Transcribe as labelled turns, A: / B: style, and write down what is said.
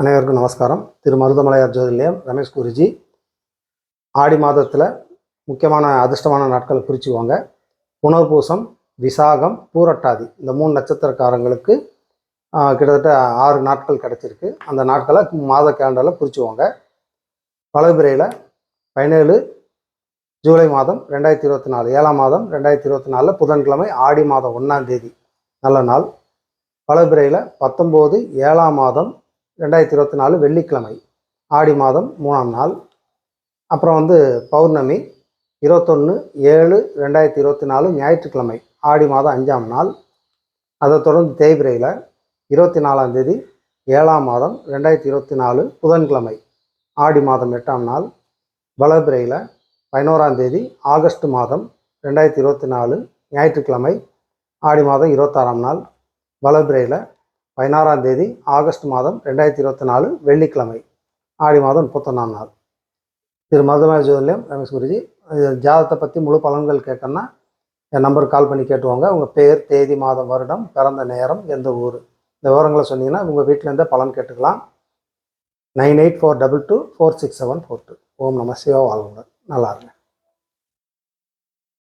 A: அனைவருக்கும் நமஸ்காரம். திரு மருதமலையார் ஜோதிநிலையம் ரமேஷ் குருஜி. ஆடி மாதத்தில் முக்கியமான அதிர்ஷ்டமான நாட்கள் குறிச்சுக்குவாங்க புனர்பூசம் விசாகம் பூரட்டாதி இந்த மூணு நட்சத்திரக்காரங்களுக்கு கிட்டத்தட்ட ஆறு நாட்கள் கிடச்சிருக்கு. அந்த நாட்களை மாத கேலண்டரில் குறிச்சுவாங்க வளர்பிறையில் பதினேழு ஜூலை மாதம் ரெண்டாயிரத்தி இருபத்தி நாலு ஏழாம் மாதம் ரெண்டாயிரத்தி இருபத்தி நாலில் புதன்கிழமை ஆடி மாதம் ஒன்றாம் தேதி நல்ல நாள். வளர்பிறையில் பத்தொம்போது ஏழாம் மாதம் ரெண்டாயிரத்தி இருபத்தி நாலு வெள்ளிக்கிழமை ஆடி மாதம் மூணாம் நாள். அப்புறம் வந்து பௌர்ணமி இருபத்தொன்று ஏழு ரெண்டாயிரத்தி இருபத்தி நாலு ஞாயிற்றுக்கிழமை ஆடி மாதம் அஞ்சாம் நாள். அதை தொடர்ந்து தேய்பிரையில் இருபத்தி நாலாம் தேதி ஏழாம் மாதம் ரெண்டாயிரத்தி இருபத்தி நாலு புதன்கிழமை ஆடி மாதம் எட்டாம் நாள். வளர்பிறையில் பதினோராம் தேதி ஆகஸ்ட் மாதம் ரெண்டாயிரத்தி இருபத்தி நாலு ஞாயிற்றுக்கிழமை ஆடி மாதம் இருபத்தாறாம் நாள். வளர்பிறையில் பதினாறாம் தேதி ஆகஸ்ட் மாதம் ரெண்டாயிரத்தி இருபத்தி நாலு வெள்ளிக்கிழமை. ஆடி மாதம் முப்பத்தொன்னாம் நாள். திரு மருதமய ஜோதிலியம் ரமேஷ் குருஜி ஜாதகத்தை பற்றி முழு பலன்கள் கேட்கணுன்னா என் நம்பருக்கு கால் பண்ணி கேட்டுவாங்க உங்கள் பேர் தேதி மாதம் வருடம் பிறந்த நேரம் எந்த ஊர். இந்த விவரங்களை சொன்னீங்கன்னா உங்கள் வீட்டிலேருந்தே பலன் கேட்டுக்கலாம். Nine eight four double two four six seven four two. ஓம் நம சிவா வாழ்வுடன் நல்லா